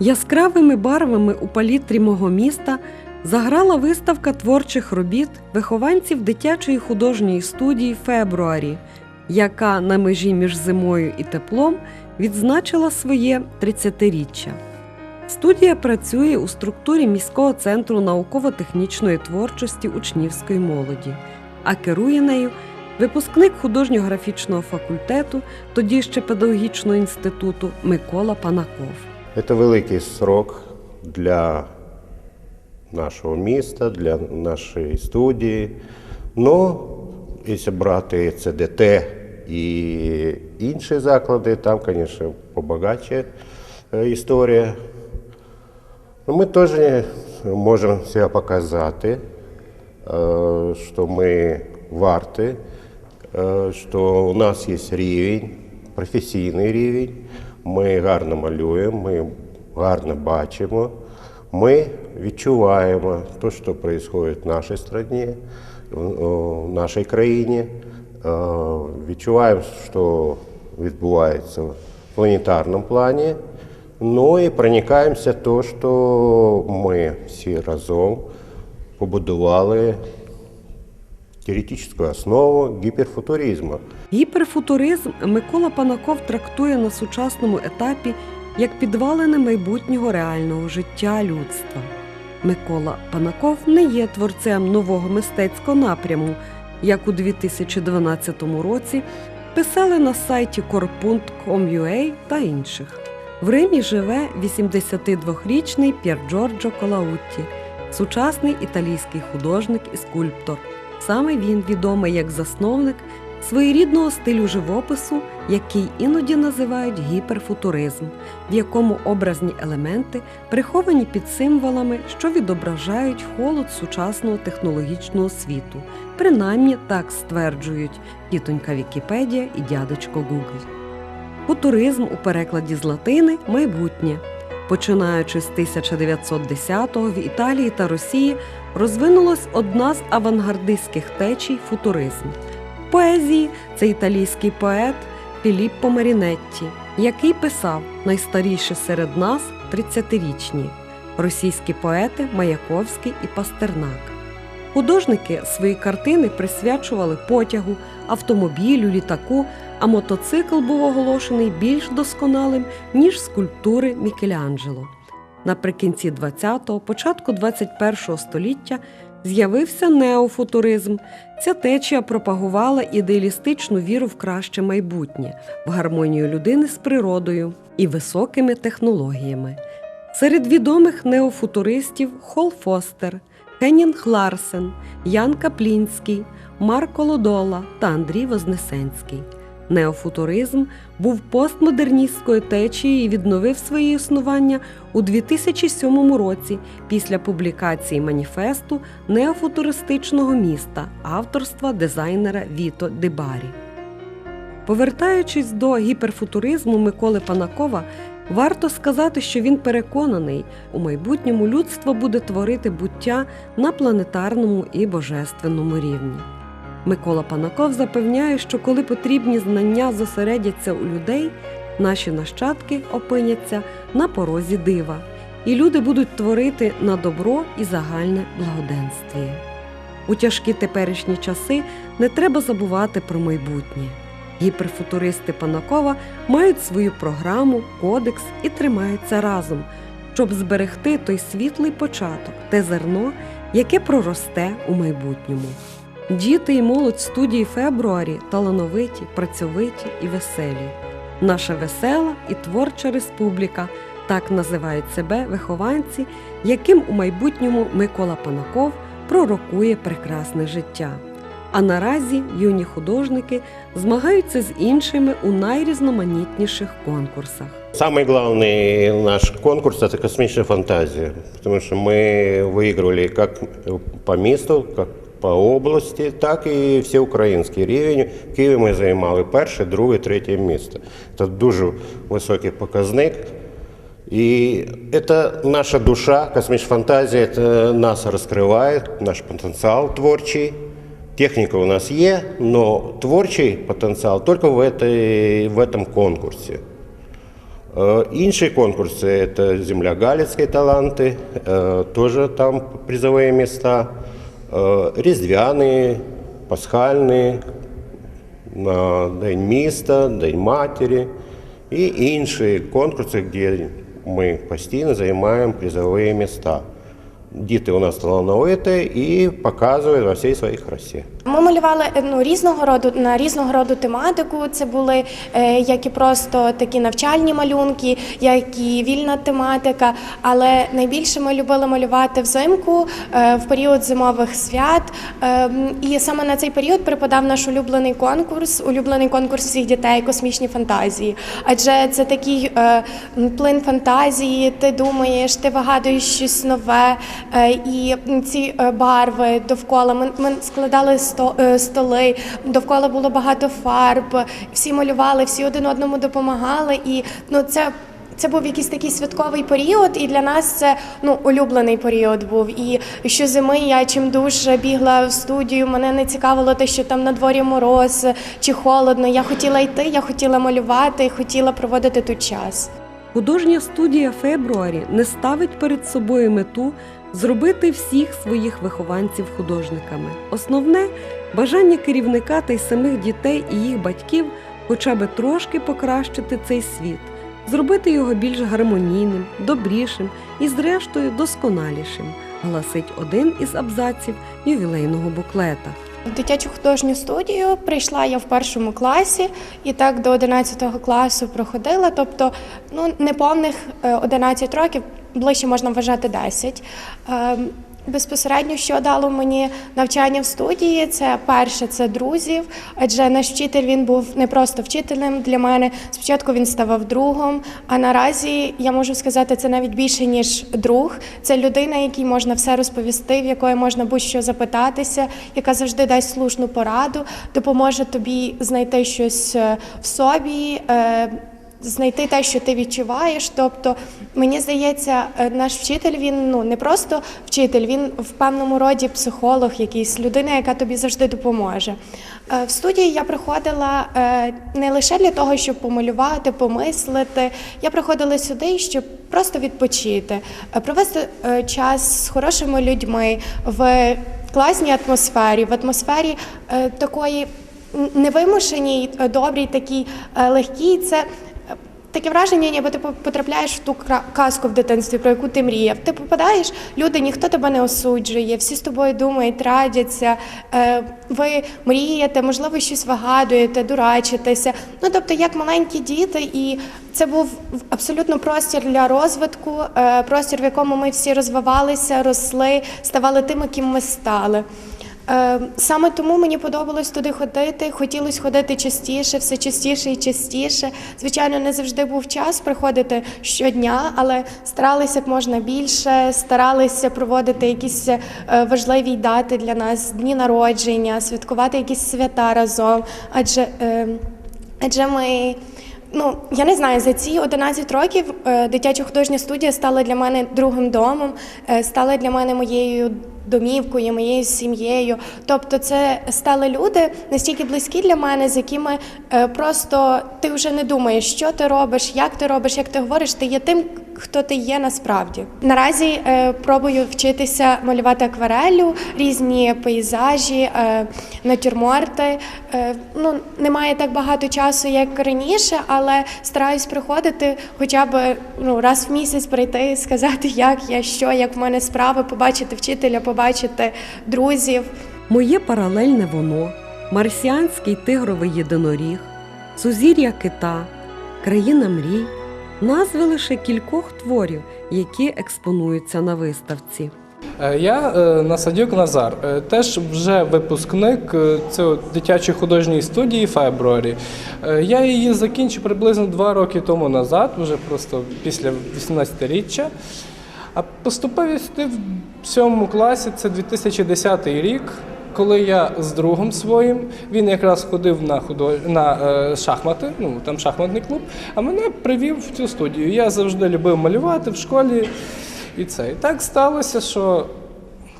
Яскравими барвами у палітрі мого міста заграла виставка творчих робіт вихованців дитячої художньої студії Фебруарі, яка на межі між зимою і теплом відзначила своє 30-річчя. Студія працює у структурі міського центру науково-технічної творчості учнівської молоді, а керує нею випускник художньо-графічного факультету, тоді ще педагогічного інституту Микола Панаков. Це великий срок для нашого міста, для нашої студії. Ну, якщо брати ЦДТ і інші заклади, там, звісно, побагаче історія. Но мы тоже можем себя показати, що ми варті, що у нас є рівень, професійний рівень. Ми гарно малюємо, ми гарно бачимо, ми відчуваємо те, що відбувається в нашій країні, в нашій країні. Відчуваємо, що відбувається в планетарному плані. Ну і проникаємося то, що ми всі разом побудували теоретичну основу гіперфутуризму. Гіперфутуризм Микола Панаков трактує на сучасному етапі як підвалини майбутнього реального життя людства. Микола Панаков не є творцем нового мистецького напряму, як у 2012 році писали на сайті corpunt.com.ua та інших. В Римі живе 82-річний П'єр Джорджо Колаутті, сучасний італійський художник і скульптор. Саме він відомий як засновник своєрідного стилю живопису, який іноді називають гіперфутуризм, в якому образні елементи приховані під символами, що відображають холод сучасного технологічного світу. Принаймні так стверджують тітонька Вікіпедія і дядечко Гугл. Футуризм у перекладі з латини майбутнє. Починаючи з 1910-го в Італії та Росії розвинулась одна з авангардистських течій футуризм. Поезії це італійський поет Філіппо Марінетті, який писав найстаріші серед нас 30-річні російські поети Маяковський і Пастернак. Художники свої картини присвячували потягу, автомобілю, літаку, а мотоцикл був оголошений більш досконалим, ніж скульптури Мікеланджело. Наприкінці 20-го, початку 21-го століття з'явився неофутуризм. Ця течія пропагувала ідеалістичну віру в краще майбутнє, в гармонію людини з природою і високими технологіями. Серед відомих неофутуристів Хол Фостер, Хеннінг Ларсен, Ян Каплінський, Марко Лодола та Андрій Вознесенський. Неофутуризм був постмодерністською течією і відновив своє існування у 2007 році після публікації маніфесту неофутуристичного міста авторства дизайнера Віто Дебарі. Повертаючись до гіперфутуризму Миколи Панакова, варто сказати, що він переконаний, у майбутньому людство буде творити буття на планетарному і божественному рівні. Микола Панаков запевняє, що коли потрібні знання зосередяться у людей, наші нащадки опиняться на порозі дива, і люди будуть творити на добро і загальне благоденствіє. У тяжкі теперішні часи не треба забувати про майбутнє. Гіперфутуристи Панакова мають свою програму, кодекс і тримаються разом, щоб зберегти той світлий початок, те зерно, яке проросте у майбутньому. Діти і молодь студії Фебруарі талановиті, працьовиті і веселі. Наша весела і творча республіка так називають себе вихованці, яким у майбутньому Микола Панаков пророкує прекрасне життя. А наразі юні художники змагаються з іншими у найрізноманітніших конкурсах. Самый главный наш конкурс – это космическая фантазия, потому что мы выигрывали как по месту, как по области, так і всеукраїнський рівень. В Києві ми займали перше, друге, третє місце. Це дуже високий показник. І це наша душа, космічна фантазія, це нас розкриває, наш потенціал творчий. Техніка у нас є, але творчий потенціал тільки в, этой, в этом конкурсі. Е, Інші конкурси це земля Галицькі таланти, е, теж там призові міста, Е, різдвяні, пасхальні, на День міста, День матері і інші конкурси, де ми постійно займаємо призові міста. Діти у нас талановиті і показують во всій своїй красі. Ми малювали ну, різного роду на різного роду тематику. Це були е, як і просто такі навчальні малюнки, як і вільна тематика. Але найбільше ми любили малювати взимку е, в період зимових свят. Е, і саме на цей період припадав наш улюблений конкурс, улюблений конкурс всіх дітей космічні фантазії. Адже це такий е, плин фантазії. Ти думаєш, ти вигадуєш щось нове, е, і ці е, барви довкола. Ми, ми складали е, столи, довкола було багато фарб, всі малювали, всі один одному допомагали. І ну це. Це був якийсь такий святковий період, і для нас це ну улюблений період був. І щозими я чим дуже бігла в студію. Мене не цікавило те, що там на дворі мороз чи холодно. Я хотіла йти, я хотіла малювати, хотіла проводити тут час. Художня студія Фебруарі не ставить перед собою мету зробити всіх своїх вихованців художниками. Основне бажання керівника та й самих дітей і їх батьків хоча би трошки покращити цей світ, зробити його більш гармонійним, добрішим і, зрештою, досконалішим, гласить один із абзаців ювілейного буклета. В дитячу художню студію прийшла я в першому класі і так до 11 класу проходила. Тобто, ну неповних е, 11 років, ближче можна вважати 10. Ем, Безпосередньо, що дало мені навчання в студії, це перше, це друзів. Адже наш вчитель він був не просто вчителем для мене. Спочатку він ставав другом. А наразі я можу сказати, це навіть більше ніж друг. Це людина, якій можна все розповісти, в якої можна будь-що запитатися, яка завжди дасть слушну пораду, допоможе тобі знайти щось е, в собі. Знайти те, що ти відчуваєш. Тобто, мені здається, е, наш вчитель він ну не просто вчитель, він в певному роді психолог, якийсь людина, яка тобі завжди допоможе. Е, В студії я приходила е, не лише для того, щоб помалювати, помислити. Я приходила сюди, щоб просто відпочити, провести час з хорошими людьми в класній атмосфері, в атмосфері такої невимушеній, добрій, такій легкій. Це Таке враження, ніби ти потрапляєш в ту казку в дитинстві, про яку ти мріяв. Ти попадаєш, люди, ніхто тебе не осуджує, всі з тобою думають, радяться, е, ви мрієте, можливо, щось вигадуєте, дурачитеся. Ну тобто, як маленькі діти, і це був абсолютно простір для розвитку, е, простір, в якому ми всі розвивалися, росли, ставали тими, ким ми стали. Е, Саме тому мені подобалось туди ходити. Хотілося ходити частіше, все частіше і частіше. Звичайно, не завжди був час приходити щодня, але старалися як можна більше, старалися проводити якісь е, важливі дати для нас, дні народження, святкувати якісь свята разом. Адже, е, адже ми. Ну, я не знаю, за ці 11 років е, дитяча художня студія стала для мене другим домом, е, стала для мене моєю домівкою, моєю сім'єю. Тобто, це стали люди настільки близькі для мене, з якими е, просто ти вже не думаєш, що ти робиш, як ти робиш, як ти говориш, ти є тим, хто ти є насправді. Наразі е, пробую вчитися малювати акварелю, різні пейзажі, е, натюрморти. Е, ну, немає так багато часу, як раніше, але стараюсь приходити хоча б ну, раз в місяць прийти, сказати, як я, що, як в мене справи, побачити вчителя, побачити друзів. Моє паралельне воно, марсіанський тигровий єдиноріг, сузір'я кита, країна мрій назви лише кількох творів, які експонуються на виставці. Е, Я е, Насадюк Назар, е, теж вже випускник цього дитячої художньої студії Фебруарі. Я її закінчив приблизно два роки тому назад, вже просто після 18-річчя. А поступив я сюди в сьомому класі, це 2010 рік. Коли я з другом своїм, він якраз ходив на худо... на е, шахмати, ну там шахматний клуб, а мене привів в цю студію. Я завжди любив малювати в школі. І це. І так сталося, що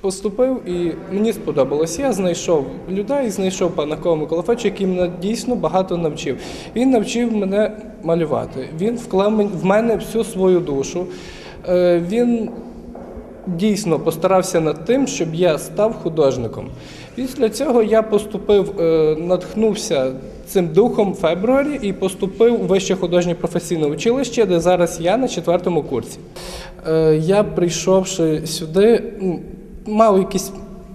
поступив і мені сподобалось. Я знайшов людей, знайшов пана Кого Миколафеча, який мене дійсно багато навчив. Він навчив мене малювати. Він вклав в мене всю свою душу. Е, Він дійсно постарався над тим, щоб я став художником. Після цього я поступив, е, натхнувся цим духом в фебруарі і поступив у вище художнє професійне училище, де зараз я на четвертому курсі. Е, Я прийшовши сюди, мав якісь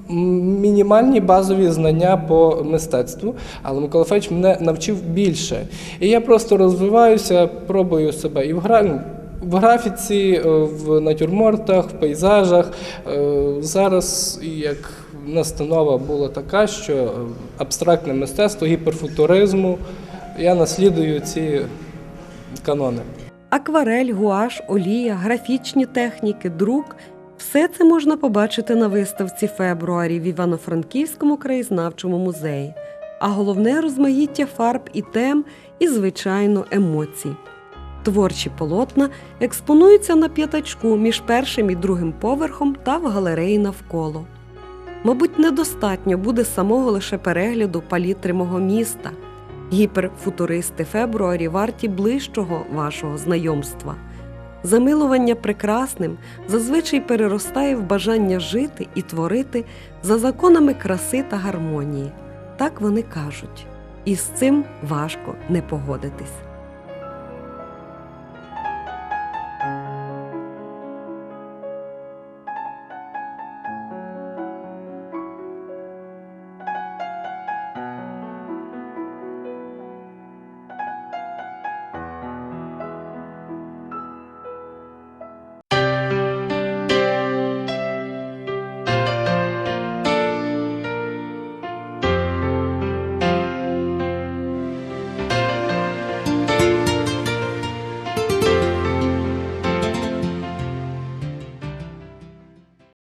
мінімальні базові знання по мистецтву, але Микола Федорович мене навчив більше. І я просто розвиваюся, пробую себе і в гра... В графіці, е, в натюрмортах, в пейзажах. Е, Зараз як настанова була така, що е, абстрактне мистецтво, гіперфутуризму. Я наслідую ці канони. Акварель, гуаш, олія, графічні техніки, друк все це можна побачити на виставці фебруарі в Івано-Франківському краєзнавчому музеї. А головне розмаїття фарб і тем, і, звичайно, емоцій. Творчі полотна експонуються на п'ятачку між першим і другим поверхом та в галереї навколо. Мабуть, недостатньо буде самого лише перегляду палітри мого міста. Гіперфутуристи фебруарі варті ближчого вашого знайомства. Замилування прекрасним зазвичай переростає в бажання жити і творити за законами краси та гармонії. Так вони кажуть, і з цим важко не погодитись.